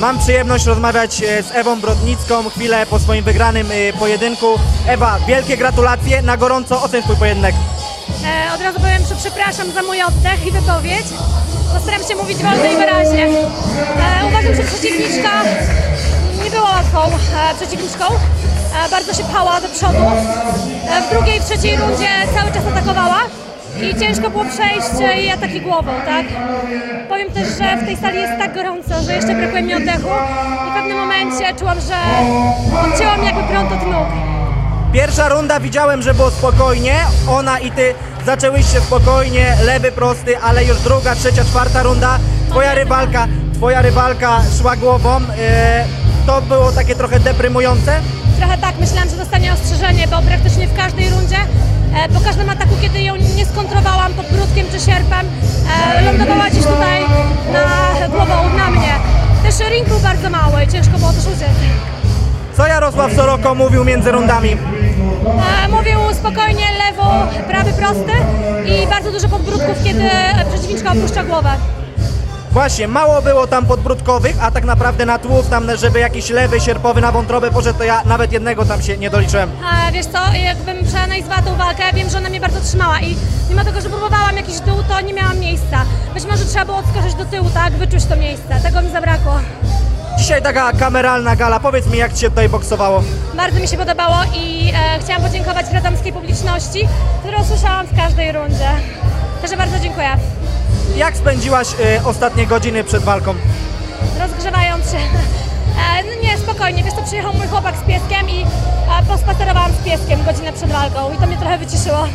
Mam przyjemność rozmawiać e, z Ewą Brodnicką chwilę po swoim wygranym e, pojedynku. Ewa, wielkie gratulacje, na gorąco ocen swój pojedynek. E, od razu powiem, że przepraszam za mój oddech i wypowiedź. Postaram się mówić wolno i wyraźnie. E, uważam, że przeciwniczka nie była łatwą e, przeciwniczką. E, bardzo się pchała do przodu. E, w drugiej i w trzeciej rundzie cały czas atakowała. I ciężko było przejść jej ataki głową, tak? Powiem też, że w tej sali jest tak gorąco, że jeszcze brakuje mi oddechu i w pewnym momencie czułam, że odcięłam jakby prąd od nóg. Pierwsza runda widziałem, że było spokojnie. Ona i ty zaczęłyście spokojnie, lewy prosty, ale już druga, trzecia, czwarta runda. Twoja rywalka, twoja rywalka szła głową. E, to było takie trochę deprymujące. Trochę tak, myślałam, że dostanie ostrzeżenie, bo praktycznie w każdej rundzie, e, po każdym ataku, kiedy ją nie skontrowałam pod brudkiem czy sierpem, e, lądowała gdzieś tutaj na głową na mnie. Też ring był bardzo mały, ciężko było też uciec. Co Jarosław Soroko mówił między rundami? E, mówił spokojnie, lewo, prawy prosty i bardzo dużo podbródków, kiedy przeciwniczka opuszcza głowę. Właśnie, mało było tam podbródkowych, a tak naprawdę na tłów tam, żeby jakiś lewy, sierpowy na wątrobę poszedł, to ja nawet jednego tam się nie doliczyłem. E, wiesz co, jakbym przeanalizowała tą walkę, wiem, że ona mnie bardzo trzymała i mimo tego, że próbowałam jakiś dół, to nie miałam miejsca. Być może trzeba było odskoczyć do tyłu, tak, wyczuć to miejsce. Tego mi zabrakło. Dzisiaj taka kameralna gala, powiedz mi jak Ci się tutaj boksowało. Bardzo mi się podobało i e, chciałam podziękować radomskiej publiczności, którą słyszałam w każdej rundzie. Także bardzo dziękuję. Jak spędziłaś y, ostatnie godziny przed walką? Rozgrzewając się. E, no nie, spokojnie, wiesz to przyjechał mój chłopak z pieskiem i e, pospacerowałam z pieskiem godzinę przed walką i to mnie trochę wyciszyło.